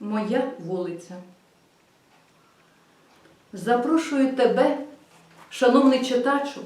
Моя вулиця. Запрошую тебе, шановний читачу,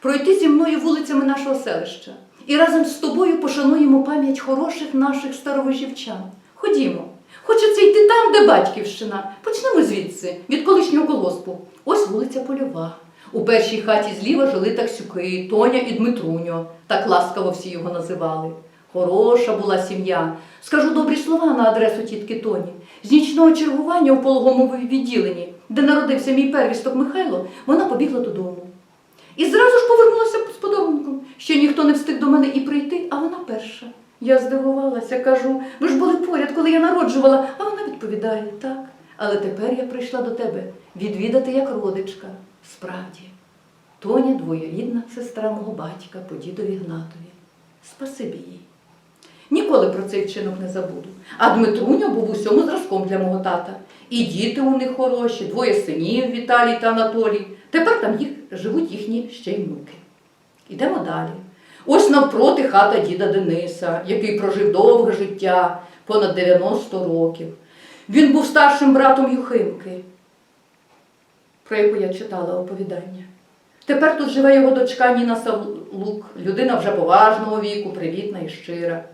пройти зі мною вулицями нашого селища і разом з тобою пошануємо пам'ять хороших наших старовижівчан. Ходімо. Хочеться йти там, де батьківщина. Почнемо звідси, від колишнього колоспу. Ось вулиця Польова. У першій хаті зліва жили таксюки Тоня і Дмитруньо. Так ласкаво всі його називали. Хороша була сім'я. Скажу добрі слова на адресу тітки Тоні. З нічного чергування у пологовому відділенні, де народився мій первісток Михайло, вона побігла додому. І зразу ж повернулася з подарунком. Ще ніхто не встиг до мене і прийти, а вона перша. Я здивувалася, кажу, ви ж були поряд, коли я народжувала, а вона відповідає так. Але тепер я прийшла до тебе відвідати як родичка. Справді, Тоня двоюрідна сестра мого батька по дідові Гнатові. Спасибі їй. Ніколи про цей вчинок не забуду. А Дмитруня був усьому зразком для мого тата. І діти у них хороші, двоє синів Віталій та Анатолій. Тепер там їх живуть їхні ще й внуки. Ідемо далі. Ось навпроти хата діда Дениса, який прожив довге життя, понад 90 років. Він був старшим братом Юхимки, про яку я читала оповідання. Тепер тут живе його дочка Ніна Савлук, людина вже поважного віку, привітна і щира.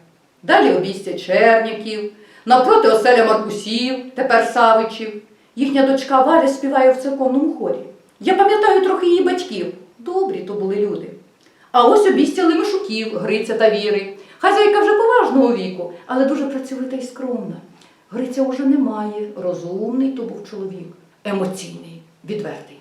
Далі обійстя Черняків, навпроти оселя Маркусів, тепер Савичів. Їхня дочка Валя співає в церковному хорі. Я пам'ятаю трохи її батьків. Добрі то були люди. А ось обійстя Лемешуків, Гриця та Віри. Хазяйка вже поважного віку, але дуже працьовита і скромна. Гриця уже немає, розумний то був чоловік, емоційний, відвертий.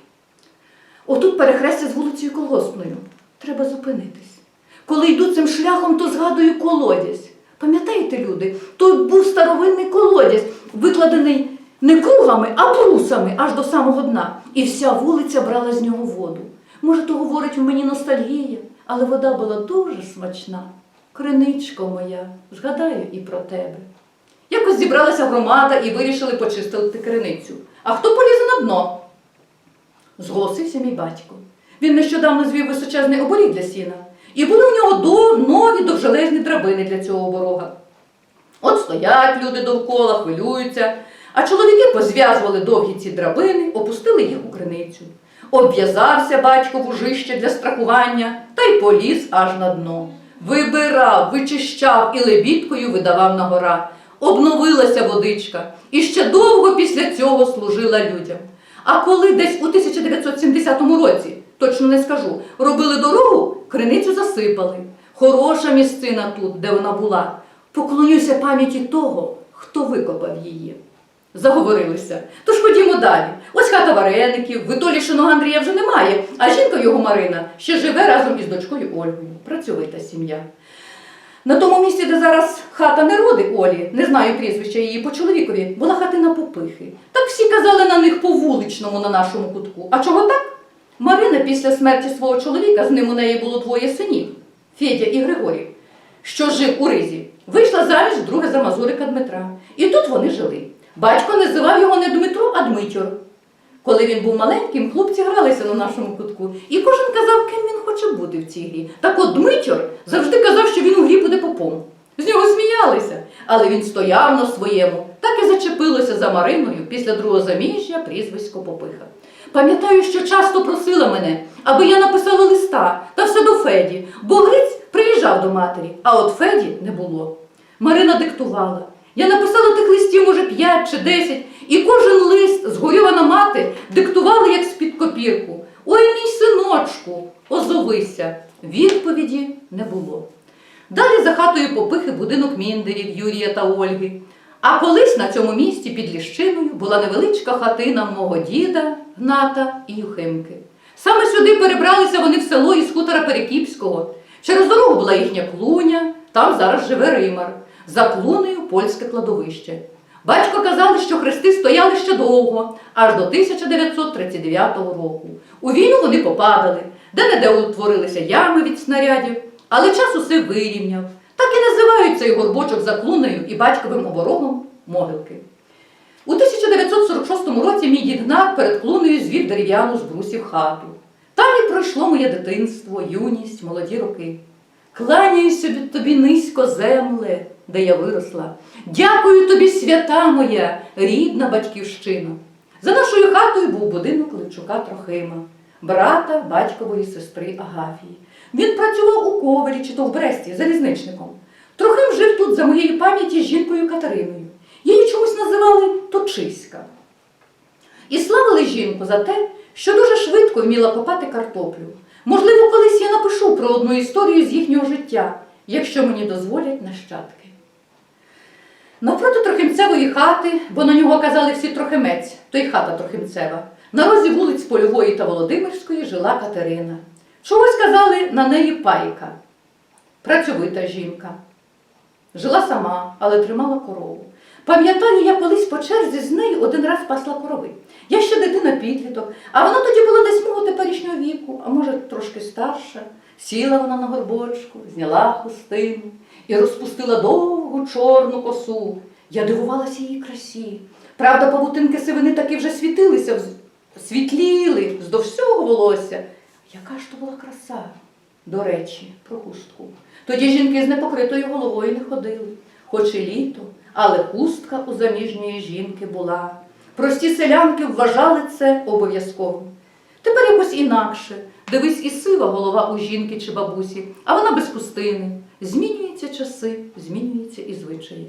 Отут перехрестя з вулицею Колгоспною. Треба зупинитись. Коли йду цим шляхом, то згадую колодязь. Пам'ятаєте, люди, тут був старовинний колодязь, викладений не кругами, а брусами аж до самого дна. І вся вулиця брала з нього воду. Може, то говорить у мені ностальгія, але вода була дуже смачна. Криничко моя, згадаю і про тебе. Якось зібралася громада і вирішили почистити криницю. А хто полізе на дно? Зголосився мій батько. Він нещодавно звів височезний оборіг для сіна. І були у нього до, нові довжелезні драбини для цього оборога. От стоять люди довкола, хвилюються, а чоловіки позв'язували довгі ці драбини, опустили їх у криницю. Обв'язався батько вужище для страхування та й поліз аж на дно. Вибирав, вичищав і лебідкою видавав на гора. Обновилася водичка і ще довго після цього служила людям. А коли десь у 1970 році, точно не скажу, робили дорогу, криницю засипали. Хороша місцина тут, де вона була. Поклонюся пам'яті того, хто викопав її. Заговорилися. Тож ходімо далі. Ось хата вареників, Витолішиного Андрія вже немає, а жінка його Марина ще живе разом із дочкою Ольгою. Працьовита сім'я. На тому місці, де зараз хата Нероди Олі, не знаю прізвища її по чоловікові, була хатина попихи. Так всі казали на них по вуличному на нашому кутку. А чого так? Марина після смерті свого чоловіка, з ним у неї було двоє синів Федя і Григорій, що жив у Ризі, вийшла заміж друге за Мазурика Дмитра. І тут вони жили. Батько називав його не Дмитро, а Дмитьор. Коли він був маленьким, хлопці гралися на нашому кутку, і кожен казав, ким він хоче бути в цій грі. Так от Дмитьор завжди казав, що він у грі буде попом. З нього сміялися, але він стояв на своєму, зачепилося за Мариною після другого заміжжя прізвисько Попиха. Пам'ятаю, що часто просила мене, аби я написала листа та все до Феді, бо Гриць приїжджав до матері, а от Феді не було. Марина диктувала. Я написала тих листів, може, п'ять чи десять, і кожен лист, згорьована мати, диктувала як з-під копірку. Ой, мій синочку, озовися. Відповіді не було. Далі за хатою попихи будинок міндерів Юрія та Ольги. А колись на цьому місці під ліщиною була невеличка хатина мого діда, Гната і Юхимки. Саме сюди перебралися вони в село із хутора Перекіпського. Через дорогу була їхня клуня, там зараз живе Римар. За клунею польське кладовище. Батько казали, що хрести стояли ще довго, аж до 1939 року. У війну вони попадали, де-не-де утворилися ями від снарядів, але час усе вирівняв. Так і називають цей горбочок за клунею і батьковим оборогом могилки. У 1946 році мій дід перед клунею звів дерев'яну з брусів хату. Там і пройшло моє дитинство, юність, молоді роки. Кланяюся тобі низько, земле, де я виросла. Дякую тобі, свята моя, рідна батьківщина. За нашою хатою був будинок Левчука Трохима, брата батькової сестри Агафії. Він працював у Ковелі чи то в Бресті залізничником. Трохим жив тут за моєї пам'яті з жінкою Катериною. Її чомусь називали Точиська. І славили жінку за те, що дуже швидко вміла копати картоплю. Можливо, колись я напишу про одну історію з їхнього життя, якщо мені дозволять нащадки. Навпроти Трохимцевої хати, бо на нього казали всі Трохимець, то й хата Трохимцева. На розі вулиць Польової та Володимирської жила Катерина. Чогось казали на неї пайка, працьовита жінка. Жила сама, але тримала корову. Пам'ятаю, я колись по черзі з нею один раз пасла корови. Я ще дитина підліток, а вона тоді була десь мого теперішнього віку, а може трошки старша. Сіла вона на горбочку, зняла хустину і розпустила довгу чорну косу. Я дивувалася її красі. Правда, павутинки сивини таки вже світилися, світліли вздовж всього волосся. Яка ж то була краса? До речі, про хустку. Тоді жінки з непокритою головою не ходили, хоч і літо, але хустка у заміжньої жінки була. Прості селянки вважали це обов'язковим. Тепер якось інакше. Дивись, і сива голова у жінки чи бабусі, а вона без хустини. Змінюються часи, змінюються і звичаї.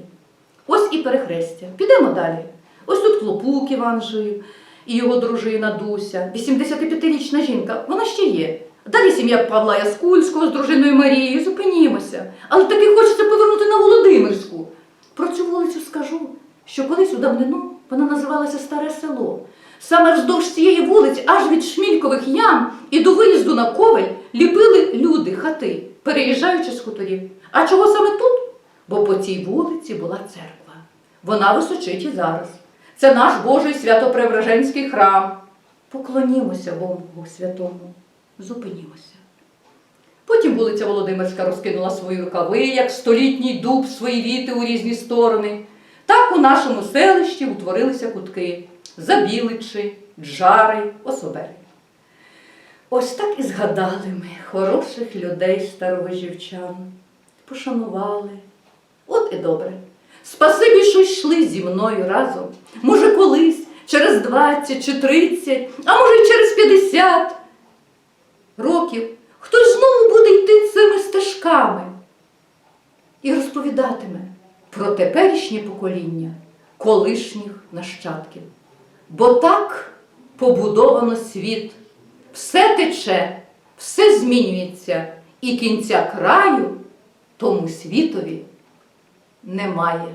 Ось і перехрестя. Підемо далі. Ось тут Клопук Іван жив, і його дружина Дуся, 85-річна жінка, вона ще є. Далі сім'я Павла Яскульського з дружиною Марією, зупинімося. Але таки хочеться повернути на Володимирську. Про цю вулицю скажу, що колись у давнину вона називалася Старе Село. Саме вздовж цієї вулиці, аж від Шмількових ям і до виїзду на Ковель, ліпили люди хати, переїжджаючи з хуторів. А чого саме тут? Бо по цій вулиці була церква. Вона височить і зараз. Це наш Божий святопреображенський храм. Поклонімося Богу святому, зупинімося. Потім вулиця Володимирська розкинула свої рукави, як столітній дуб, свої віти у різні сторони. Так у нашому селищі утворилися кутки Забіличі, Джари, Особери. Ось так і згадали ми хороших людей старовижівчан, пошанували. От і добре. Спасибі, що йшли зі мною разом. Може, колись, через 20 чи 30, а може, й через 50 років хтось знову буде йти цими стежками і розповідатиме про теперішнє покоління колишніх нащадків. Бо так побудовано світ. Все тече, все змінюється, і кінця краю тому світові немає.